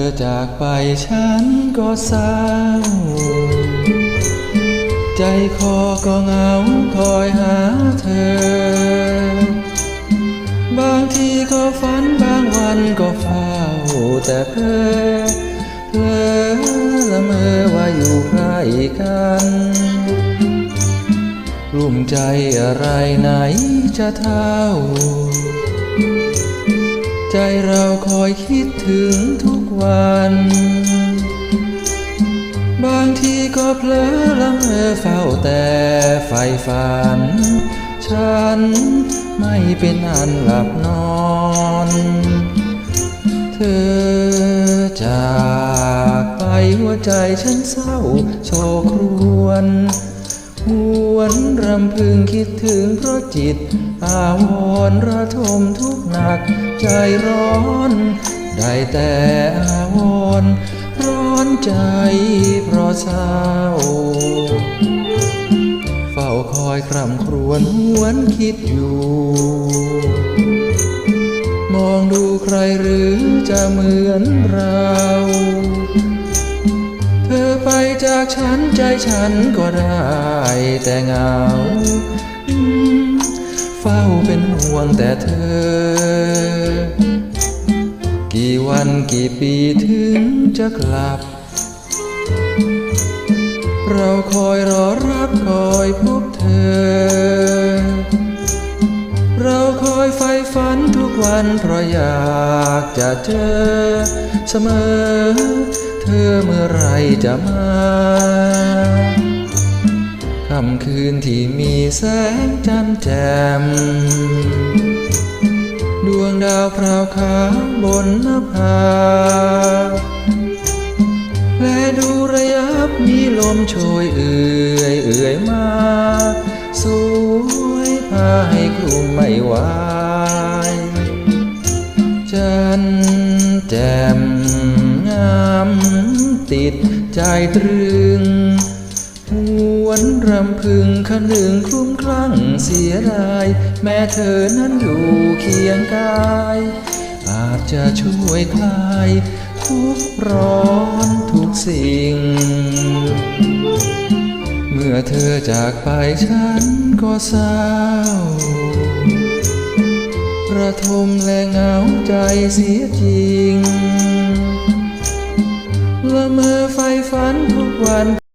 อจากไปฉันก็เศร้า ใจคอก็เหงาคอยหาเธอ บางทีก็ฝันบางวันก็เฝ้าแต่เพ้อเพลอละเมอว่าอยู่ใกล้กันกลุ่มใจอะไรไหนจะเท่า ใจเราคอยคิดถึงทุก วัน บางทีก็เพลอละเมอเฝ้าแต่ไฟฝัน ฉันไม่เป็นอันหลับนอน เธอจากไปหัวใจฉันเศร้าโศกครวญหวนรำพึงคิดถึงเพราะจิต อาวรณ์ระทมทุกหนักใจร้อน ได้แต่อาวรณ์ร้อนใจเพราะเศร้า เฝ้าคอยคร่ำครวญหวนคิดอยู่ มองดูใครหรือจะเหมือนเรา เธอไปจากฉันใจฉันก็ได้แต่เหงา เฝ้าเป็นห่วงแต่เธอ กี่วันกี่ปีถึงจะกลับ เราคอยรอรับคอยพบเธอ เราคอยไฟฝันทุกวันเพราะอยากจะเจอเสมอ เธอเมื่อไรจะมาค่ำคืนที่มีแสงจันแจ่ม วงดาวพราวขาวบนหน้าผาและดูระยับมีลมโชยเอื่อยเอื่อยมา สวยพาให้คลุมไม่ไหวจันทร์แจ่มงามติดใจตรึง วนรำพึงคนึงคลุ้มคลั่งเสียดาย แม้เธอนั้นอยู่เคียงกาย อาจจะช่วยคลาย ทุกข์ร้อนทุกสิ่ง เมื่อเธอจากไปฉันก็เศร้าระทมและเหงาใจเสียจริงละเมอไฟฝันทุกวัน